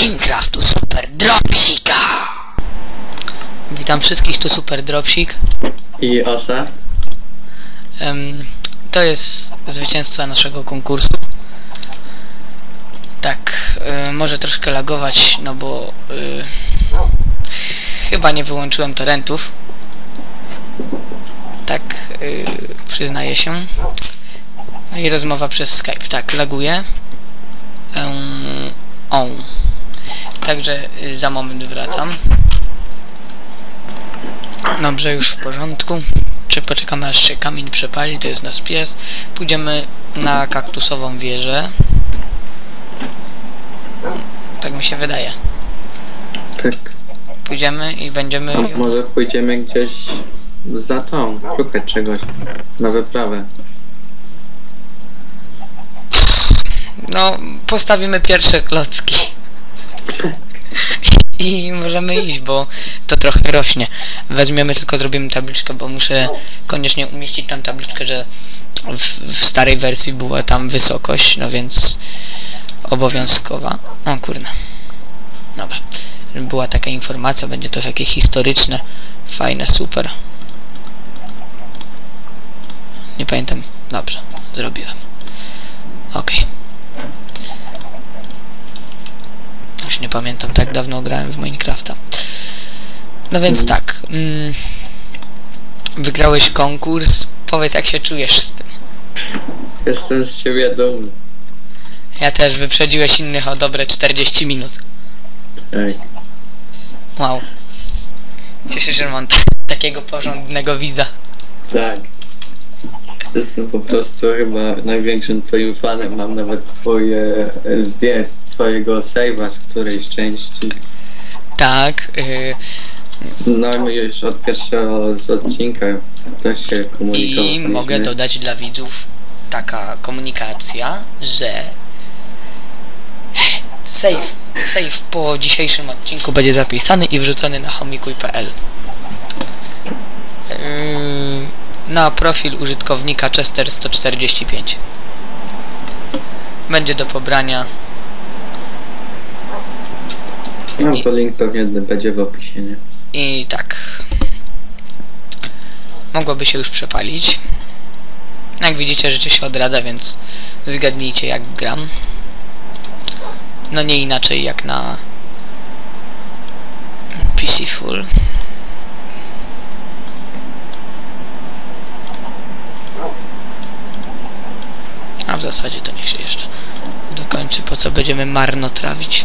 Minecraftu Super Dropsika! Witam wszystkich, tu Super Dropsik. I Osa? Em, to jest zwycięzca naszego konkursu. Tak, y, może troszkę lagować, no bo y, chyba nie wyłączyłem torrentów. Tak, y, przyznaję się. No i rozmowa przez Skype. Tak, laguje. Um, o. Także y, za moment wracam. Dobrze, już w porządku. Czy poczekamy aż się kamień przepali, to jest nasz pies. Pójdziemy na kaktusową wieżę. Tak mi się wydaje. Tak. Pójdziemy i będziemy... A może pójdziemy gdzieś za tą, szukać czegoś na wyprawę. No, postawimy pierwsze klocki. I możemy iść, bo to trochę rośnie. Weźmiemy tylko, zrobimy tabliczkę, bo muszę koniecznie umieścić tam tabliczkę, że w, w starej wersji była tam wysokość, no więc obowiązkowa. O kurna. Dobra. Była taka informacja, będzie to jakieś historyczne, fajne, super. Nie pamiętam. Dobrze, zrobiłem. Okej. Już nie pamiętam, tak dawno grałem w Minecrafta. No więc tak. Mm, wygrałeś konkurs. Powiedz, jak się czujesz z tym. Jestem z siebie dumny. Ja też wyprzedziłeś innych o dobre 40 minut. Ej. Wow. Cieszę się, że mam takiego porządnego widza. Tak. Jestem po prostu chyba największym twoim fanem. Mam nawet twoje zdjęcie, twojego save'a z którejś części. Tak. Y, No już od pierwszego z odcinka też się komunikowaliśmy. I mogę dodać dla widzów taka komunikacja, że save, save po dzisiejszym odcinku będzie zapisany i wrzucony na homikuj.pl Yy, na profil użytkownika Chester145 będzie do pobrania No to link pewnie będzie w opisie, nie? I tak. Mogłoby się już przepalić. Jak widzicie, życie się odradza, więc zgadnijcie jak gram. No nie inaczej jak na PC Full. A w zasadzie to niech się jeszcze dokończy, po co będziemy marnotrawić.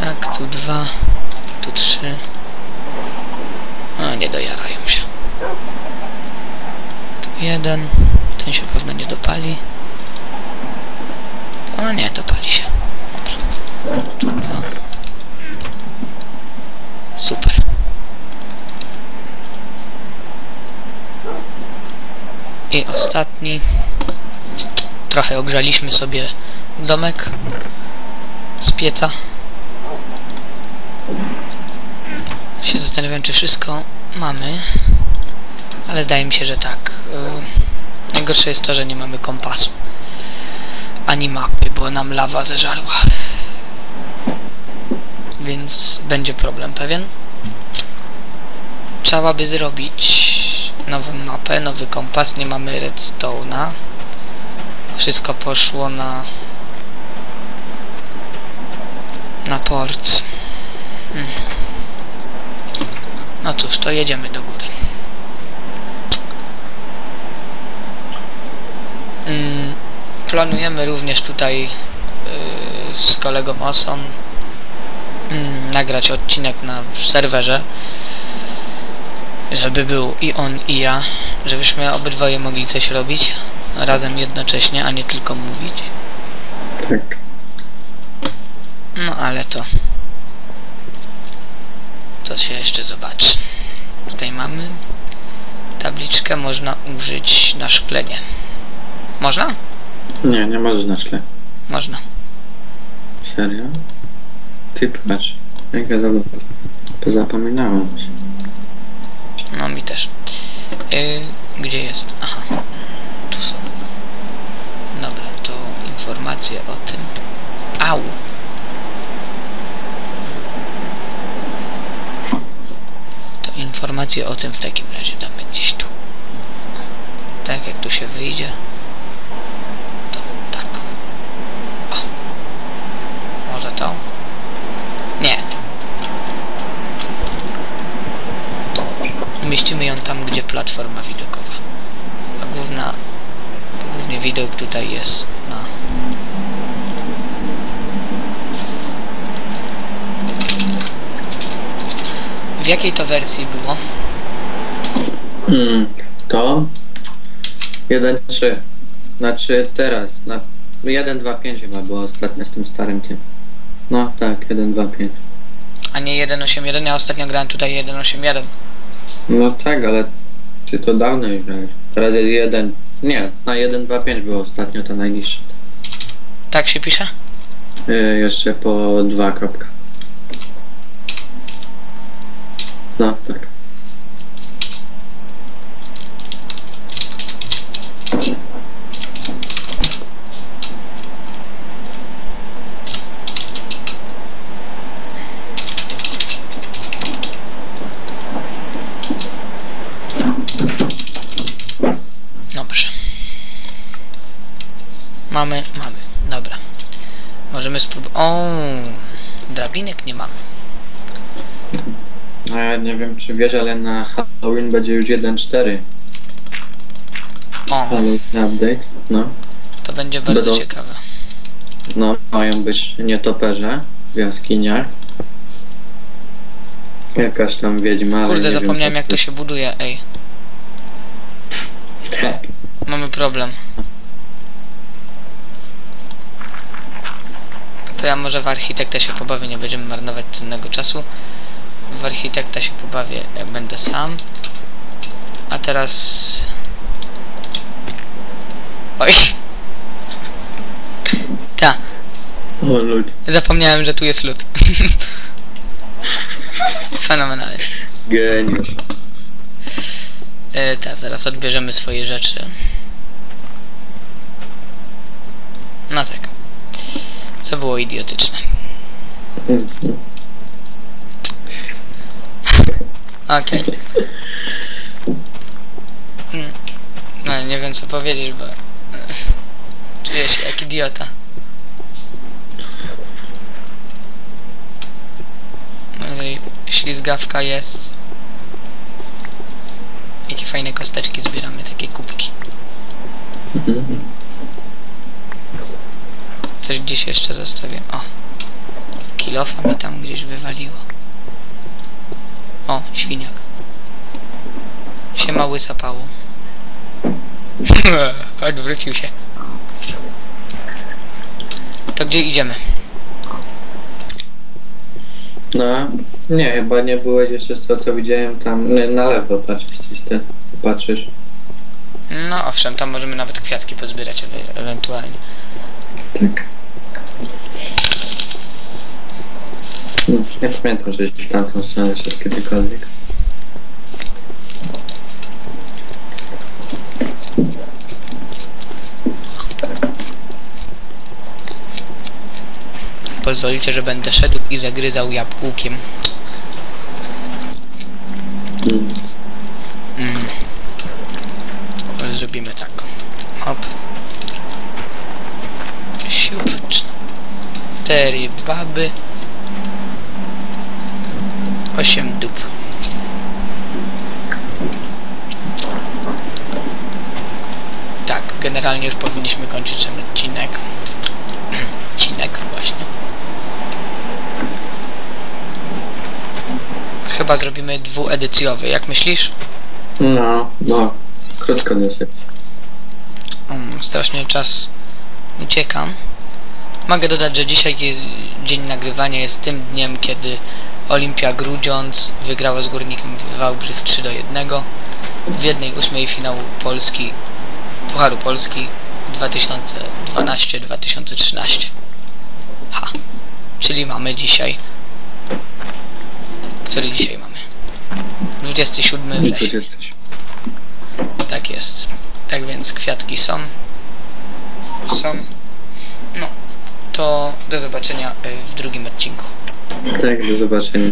Tak, tu dwa, tu trzy. A, nie dojarają się. Tu jeden, ten się pewno nie dopali. O nie, dopali się. Tu dwa. Super. I ostatni. Trochę ogrzaliśmy sobie domek z pieca. Się zastanawiam, czy wszystko mamy. Ale zdaje mi się, że tak. Yy, najgorsze jest to, że nie mamy kompasu. Ani mapy, bo nam lawa zeżarła. Więc będzie problem pewien. Trzeba by zrobić nową mapę, nowy kompas. Nie mamy redstone'a. Wszystko poszło na na port. Hmm. No cóż, to jedziemy do góry. Mm, planujemy również tutaj yy, z kolegą Osą mm, nagrać odcinek na serwerze, żeby był i on i ja, żebyśmy obydwoje mogli coś robić razem jednocześnie, a nie tylko mówić. Tak. No ale to to się jeszcze zobaczy. Tutaj mamy tabliczkę, można użyć na szklenie. Można? Nie, nie możesz na szle. Można. Serio? Ty patrz. Jak ja dobrze pozapominałem się. No mi też. Yy, gdzie jest? Aha. Tu są. informacje o tym. Au! To informacje o tym w takim razie damy gdzieś tu. Tak jak tu się wyjdzie. To tak. O. Może to? Nie. Umieścimy ją tam, gdzie platforma widokowa. A główna, głównie widok tutaj jest na... W jakiej to wersji było? Hmm, to 1.3. Znaczy teraz, na 1.2.5 chyba było ostatnio z tym starym tym. No tak, 1.2.5. A nie 1.8.1, ja ostatnio grałem tutaj 1.8.1. No tak, ale ty to dawno już grałeś. Teraz jest 1. Nie, na 1.2.5 było ostatnio to najniższe. Tak się pisze? Yy, jeszcze po 2 kropka. No tak. Dobrze. Mamy, mamy. Dobra. Możemy spróbować. O, drabinek nie mamy. Nie wiem czy wiesz, ale na Halloween będzie już 1.4. O, Halloween update. No. to będzie bardzo Będą- ciekawe. No, mają być nietoperze w jaskiniach. Jakaś tam wiedźma, ale Kurde, nie wiem, zapomniałem co jak to się buduje, ej. Tak. Mamy problem. To ja może w architekta się pobawię, nie będziemy marnować cennego czasu. W architekta się pobawię, jak będę sam. A teraz... Oj! Ta, O ludzie. zapomniałem, że tu jest lód. Fenomenalnie. Geniusz. E, tak, zaraz odbierzemy swoje rzeczy. No tak. Co było idiotyczne. Okej. Mm. No nie wiem co powiedzieć, bo... e, Czuję się jak idiota. No i ślizgawka jest. Jakie fajne kosteczki zbieramy, takie kubki. Coś gdzieś jeszcze zostawię. O. Kilofa mi tam gdzieś wywaliło. Świniak. Siema łysa pało. Odwrócił się. To gdzie idziemy? No, nie, chyba nie byłeś jeszcze z tego co widziałem tam nie, na lewo, patrz, jesteś ty, patrzysz. No owszem, tam możemy nawet kwiatki pozbierać ewe- ewentualnie. Tak. Hmm, Nie pamiętam, żeś w tamtą stronę szedł kiedykolwiek. Pozwolicie, że będę szedł i zagryzał jabłkiem. Mm. Ale Zrobimy tak. Hop. Siup. Cztery baby. Osiem dup. Tak, generalnie już powinniśmy kończyć ten odcinek. Odcinek właśnie. Chyba zrobimy dwuedycjowy, jak myślisz? No, no, krótko dosyć. Mm, strasznie czas ucieka. Mogę dodać, że dzisiaj dzień nagrywania jest tym dniem, kiedy Olimpia Grudziądz wygrała z Górnikiem Wałbrzych 3 do 1 w jednej ósmej finału Polski, Pucharu Polski 2012-2013. Ha. Czyli mamy dzisiaj... Który dzisiaj mamy? 27 września. 20. Tak jest. Tak więc kwiatki są. Są. No, to do zobaczenia y, w drugim odcinku. Tak, do zobaczenia.